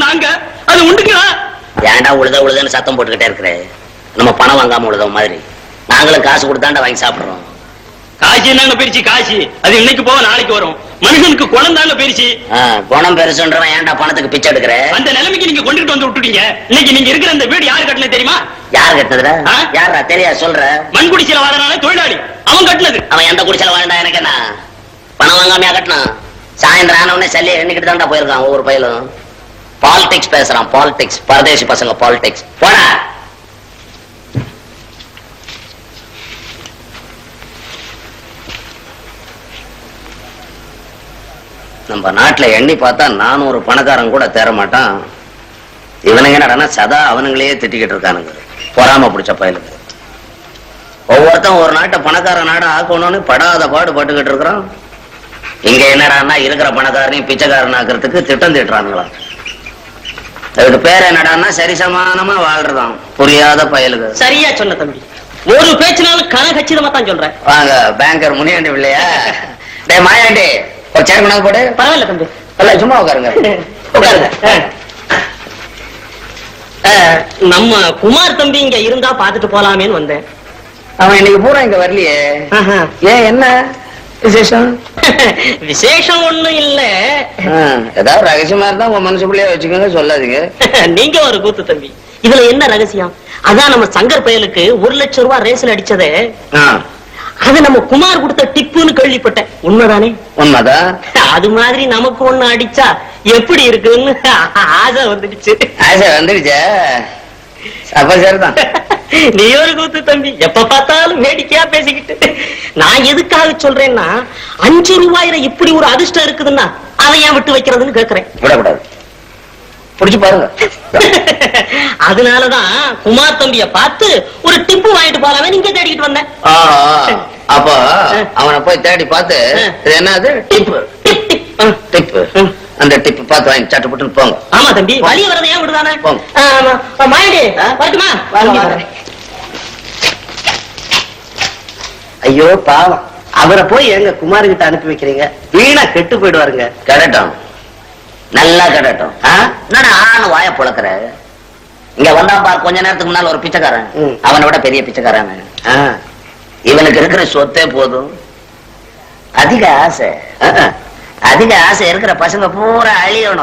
நாங்க? அது உண்டுங்களா ஏன்டா உழுத உழுதுன்னு சத்தம் போட்டுக்கிட்டே இருக்கிற? நம்ம பணம் வாங்காம உழுத மாதிரி. நாங்களும் காசு கொடுத்தாண்டா வாங்கி சாப்பிடுறோம். காசி என்னங்க பெருச்சு காசி? அது இன்னைக்கு போக நாளைக்கு வரும். மனுஷனுக்கு குணம் தாங்க பெருச்சு. ஆ, குணம் பெருசுன்றவன் ஏன்டா பணத்துக்கு பிச்சை எடுக்கிற? அந்த நிலைமைக்கு நீங்க கொண்டுட்டு வந்து விட்டுட்டீங்க. இன்னைக்கு நீங்க இருக்கிற இந்த வீடு யாரு கட்டினது தெரியுமா? யார் கட்டுனதுடா? ஆ? யாரா தெரியா சொல்ற. மண்குடிச்சில வாழனால தொழிலாளி. அவன் கட்டினது. அவன் எந்த குடிச்சல வாழ்ந்தா எனக்கு என்ன பணம் வாங்காமையா கட்டினான்? சாயந்தரம் ஆன உடனே சல்லி எண்ணிக்கிட்டு தான்டா போயிருக்கான் ஒவ்வொரு பயிலும். பாலிடிக்ஸ் பேசுறான் பாலிடிக்ஸ் பரதேசி பசங்க பாலிடிக்ஸ் போன நம்ம நாட்டுல எண்ணி பார்த்தா நானூறு பணக்காரன் கூட தேர மாட்டான். இவனுங்க என்னடா சதா அவனுங்களையே திட்டிக்கிட்டு இருக்கானுங்க. பொறாம பிடிச்ச பயலுக்கு ஒவ்வொருத்தன் ஒரு நாட்டை பணக்கார நாடா ஆக்கணும்னு படாத பாடு பட்டுக்கிட்டு இருக்கிறான். இங்க என்னடான்னா இருக்கிற பணக்காரனையும் பிச்சைக்காரன் ஆக்குறதுக்கு திட்டம் திட்டுறானுங்களா அதுக்கு பேர் என்னடான்னா சரிசமானமா வாழ்றதாம். புரியாத பயலுக்கு சரியா சொன்ன தம்பி. ஒரு பேச்சுனாலும் கன கச்சிதமா தான் சொல்றேன். வாங்க பேங்கர் முனியாண்டி இல்லையா டேய் மாயாண்டி ஒரு சேர் கொண்டாந்து போடு. பரவாயில்ல தம்பி. இல்ல சும்மா உட்காருங்க. உட்காருங்க. நம்ம குமார் தம்பி இங்க இருந்தா பாத்துட்டு போலாமேன்னு வந்தேன். அவன் இன்னைக்கு பூரா இங்க வரலையே. ஏன் என்ன விசேஷம்? விசேஷம் ஒண்ணும் இல்ல. ஏதாவது ரகசியமா இருந்தா உங்க மனசுக்குள்ளேயே வச்சுக்கோங்க சொல்லாதீங்க. நீங்க ஒரு கூத்து தம்பி. இதுல என்ன ரகசியம்? அதான் நம்ம சங்கர் பயலுக்கு ஒரு லட்சம் ரூபாய் ரேஸ்ல அடிச்சதே. அது நம்ம குமார் கொடுத்த டிப்புன்னு கேள்விப்பட்டேன். உண்மைதானே? உண்மைதான் அது மாதிரி நமக்கு ஒண்ணு அடிச்சா எப்படி இருக்குன்னு ஆசை வந்துடுச்சு. ஆசை வந்துடுச்சா? அப்ப சரிதான். நீ ஒரு கூத்து தம்பி. எப்ப பார்த்தாலும் வேடிக்கையா பேசிக்கிட்டு. நான் எதுக்காக சொல்றேன்னா அஞ்சு ரூபாயில இப்படி ஒரு அதிர்ஷ்டம் இருக்குதுன்னா அதை ஏன் விட்டு வைக்கிறதுன்னு கேக்குறேன் விடக்கூடாது. புடிச்சு பாருங்க. அதனாலதான் குமார் தம்பிய பார்த்து ஒரு டிப்பு வாங்கிட்டு போலாமே நீங்க தேடிக்கிட்டு வந்தேன். அப்போ அவனை போய் தேடி பார்த்து என்னது? டிப்பு. டிப்பு அந்த டிப்பு பார்த்து வாங்கி சட்டு புட்டுன்னு போங்க. ஆமா தம்பி வழிய வரதை ஏன் விடுதானே? போங்க. மாயண்டி? வரட்டுமா வாங்க, இங்க வாங்க. வரேன். ஐயோ பாவம். அவரை போய் எங்க குமார் கிட்ட அனுப்பி வைக்கிறீங்க? வீணா கெட்டு போயிடுவாருங்க. கடட்டும். நல்லா கடட்டும்? என்னடா ஆணு வாய புழக்கிற? இங்க வந்தா பார் கொஞ்ச நேரத்துக்கு முன்னால ஒரு பிச்சைக்காரன். அவனை விட பெரிய பிச்சைக்காரன். இவனுக்கு இருக்கிற சொத்தே போதும். அதிக ஆசை. அதிக ஆசை இருக்கிற பசங்க பூரா அழியணும்.